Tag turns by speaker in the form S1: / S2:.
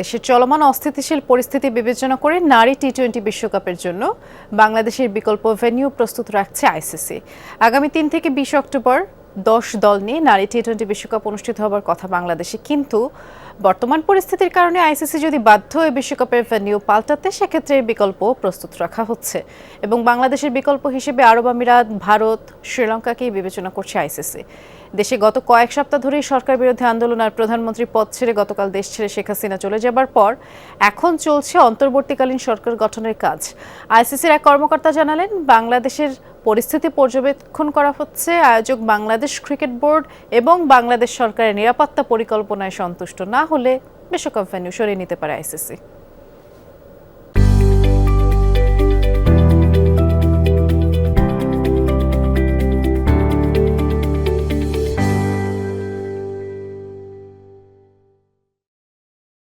S1: দেশের চলমান অস্থিতিশীল পরিস্থিতি বিবেচনা করে নারী টি টোয়েন্টি বিশ্বকাপের জন্য বাংলাদেশের বিকল্প ভেনিউ প্রস্তুত রাখছে আইসিসি। আগামী তিন থেকে বিশ অক্টোবর দশ দল নিয়ে নারী টি টোয়েন্টি বিশ্বকাপ অনুষ্ঠিত হবার কথা বাংলাদেশে। কিন্তু বর্তমান পরিস্থিতির কারণে আইসিসি যদি বাধ্য হয় বিশ্বকাপের ভেন্যু পাল্টাতে, সেক্ষেত্রে বিকল্প প্রস্তুত রাখা হচ্ছে। এবং বাংলাদেশের বিকল্প হিসেবে আরব আমিরাত, ভারত, শ্রীলঙ্কাকেই বিবেচনা করছে আইসিসি। দেশে গত কয়েক সপ্তাহ ধরেই সরকার বিরোধী আন্দোলন আর প্রধানমন্ত্রী পদ ছেড়ে গতকাল দেশ ছেড়ে শেখ হাসিনা চলে যাবার পর, এখন চলছে অন্তর্বর্তীকালীন সরকার গঠনের কাজ। আইসিসির এক কর্মকর্তা জানালেন, বাংলাদেশের পরিস্থিতি পর্যবেক্ষণ করা হচ্ছে। আয়োজক বাংলাদেশ ক্রিকেট বোর্ড এবং বাংলাদেশ সরকারের নিরাপত্তা পরিকল্পনায় সন্তুষ্ট না হলে বিশ্বকাপ ভেন্যু সরিয়ে নিতে পারে আইসিসি।